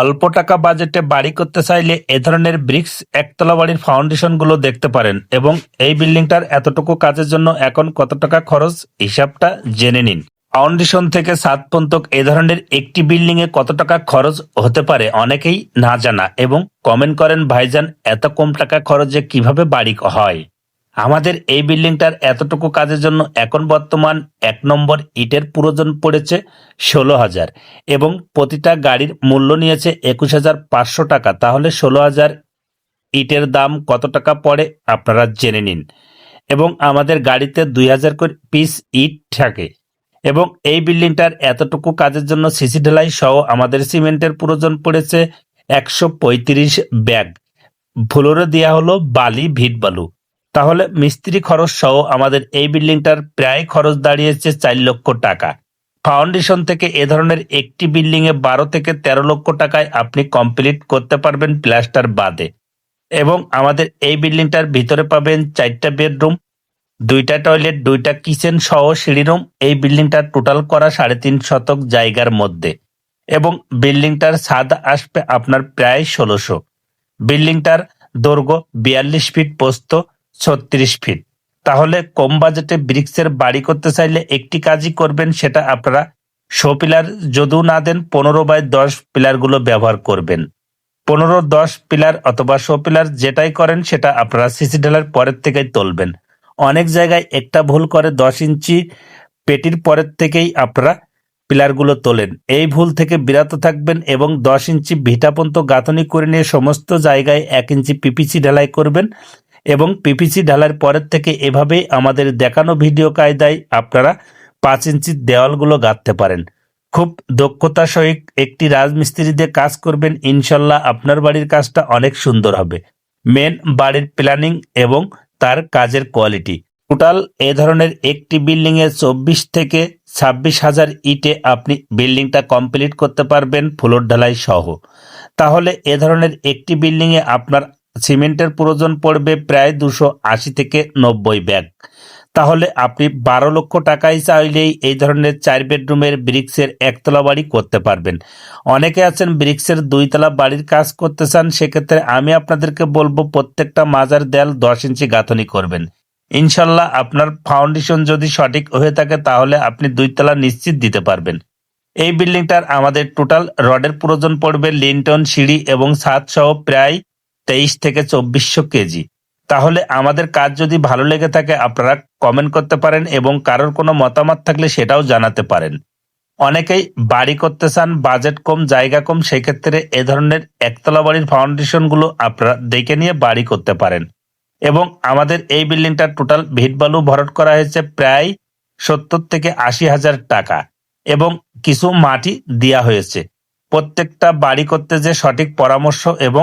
অল্প টাকা বাজেটে বাড়ি করতে চাইলে এ ধরনের ব্রিক্স একতলা বাড়ির ফাউন্ডেশনগুলো দেখতে পারেন এবং এই বিল্ডিংটার এতটুকু কাজের জন্য এখন কত টাকা খরচ হিসাবটা জেনে নিন। ফাউন্ডেশন থেকে সাত পর্যন্ত এ ধরনের একটি বিল্ডিং এ কত টাকা খরচ হতে পারে অনেকেই না জানা এবং কমেন্ট করেন, ভাইজান, এত কম টাকা খরচে কীভাবে বাড়ি হয়? আমাদের এই বিল্ডিংটার এতটুকু কাজের জন্য এখন বর্তমান এক নম্বর ইটের প্রয়োজন পড়েছে ষোলো হাজার এবং প্রতিটা গাড়ির মূল্য নিয়েছে একুশ হাজার পাঁচশো টাকা। তাহলে ষোলো হাজার ইটের দাম কত টাকা পড়ে আপনারা জেনে নিন। এবং আমাদের গাড়িতে দুই হাজার করে পিস ইট থাকে। এবং এই বিল্ডিংটার এতটুকু কাজের জন্য সিসি ঢালাই সহ আমাদের সিমেন্টের প্রয়োজন পড়েছে একশো পঁয়ত্রিশ ব্যাগ। ফ্লোরে দেওয়া হলো বালি, ভিট বালু। তাহলে মিস্ত্রি খরচ সহ আমাদের এই বিল্ডিংটার প্রায় খরচ দাঁড়িয়েছে চার লক্ষ টাকা। ফাউন্ডেশন থেকে এ ধরনের একটি বিল্ডিং এ বারো থেকে তেরো লক্ষ টাকায় আপনি কমপ্লিট করতে পারবেন প্লাস্টার বাদে। এবং আমাদের এই বিল্ডিংটার ভিতরে পাবেন চারটা বেডরুম, দুইটা টয়লেট, দুইটা কিচেন সহ সিঁড়ি রুম। এই বিল্ডিংটার টোটাল করা সাড়ে তিন শতক জায়গার মধ্যে। এবং বিল্ডিংটার ছাদ আসবে আপনার প্রায় ষোলোশো। বিল্ডিংটার দৈর্ঘ্য বিয়াল্লিশ ফিট পোস্ত ছত্রিশ ফিট তাহলে কম বাজেটে ব্রিক্সের বাড়ি করতে চাইলে একটি কাজই করবেন, সেটা আপনারা শো পিলার যদিও না দেন, পনেরো বাই দশ পিলারগুলো ব্যবহার করবেন। পনেরো, দশ পিলার অথবা শো পিলার যেটাই করেন, সেটা আপনারা সিসি ঢালার পরের থেকেই তুলবেন। অনেক জায়গায় একটা ভুল করে দশ ইঞ্চি পেটির পরের থেকেই আপনারা পিলারগুলো তোলেন। এই ভুল থেকে বিরত থাকবেন এবং দশ ইঞ্চি ভিটা পর্যন্ত গাঁথনি করে নিয়ে সমস্ত জায়গায় এক ইঞ্চি পিপিসি ঢালাই করবেন। এবং পিপিসি ঢালার পরের থেকে এভাবেই আমাদের দেখানো ভিডিও কায়দায় আপনারা পাঁচ ইঞ্চি দেওয়ালগুলো গাঁথতে পারেন। খুব দক্ষতা সহিত একটি রাজমিস্ত্রি দিয়ে কাজ করবেন, ইনশাল্লাহ আপনার বাড়ির কাজটা অনেক সুন্দর হবে। মেন বাড়ির প্ল্যানিং এবং তার কাজের কোয়ালিটি টোটাল এ ধরনের একটি বিল্ডিং এ চব্বিশ থেকে ছাব্বিশ হাজার ইটে আপনি বিল্ডিংটা কমপ্লিট করতে পারবেন ফ্লোর ঢালাই সহ। তাহলে এ ধরনের একটি বিল্ডিং এ আপনার সিমেন্টের প্রয়োজন পড়বে প্রায় দুশো আশি থেকে নব্বই ব্যাগ। তাহলে আপনি বারো লক্ষ টাকায় চাইলেই এই ধরনের চার বেডরুমের ব্রিক্সের একতলা বাড়ি করতে পারবেন। অনেকে আছেন ব্রিক্সের দুইতলা বাড়ির কাজ করতে চান, সেক্ষেত্রে আমি আপনাদেরকে বলব প্রত্যেকটা মাজার দেয়াল দশ ইঞ্চি গাঁথনি করবেন। ইনশাল্লাহ আপনার ফাউন্ডেশন যদি সঠিক হয়ে থাকে, তাহলে আপনি দুইতলা নিশ্চিত দিতে পারবেন। এই বিল্ডিংটার আমাদের টোটাল রডের প্রয়োজন পড়বে লিন্টন, সিঁড়ি এবং ছাদ সহ প্রায় তেইশ থেকে চব্বিশশো কেজি। তাহলে আমাদের কাজ যদি ভালো লেগে থাকে, আপনারা কমেন্ট করতে পারেন এবং কারোর কোনো মতামত থাকলে সেটাও জানাতে পারেন। অনেকেই বাড়ি করতে চান বাজেট কম, জায়গা কম, সেক্ষেত্রে এ ধরনের একতলা বাড়ির ফাউন্ডেশনগুলো আপনারা দেখে নিয়ে বাড়ি করতে পারেন। এবং আমাদের এই বিল্ডিংটা টোটাল ভিট বালু ভরট করা হয়েছে প্রায় সত্তর থেকে আশি হাজার টাকা এবং কিছু মাটি দেওয়া হয়েছে। প্রত্যেকটা বাড়ি করতে যে সঠিক পরামর্শ এবং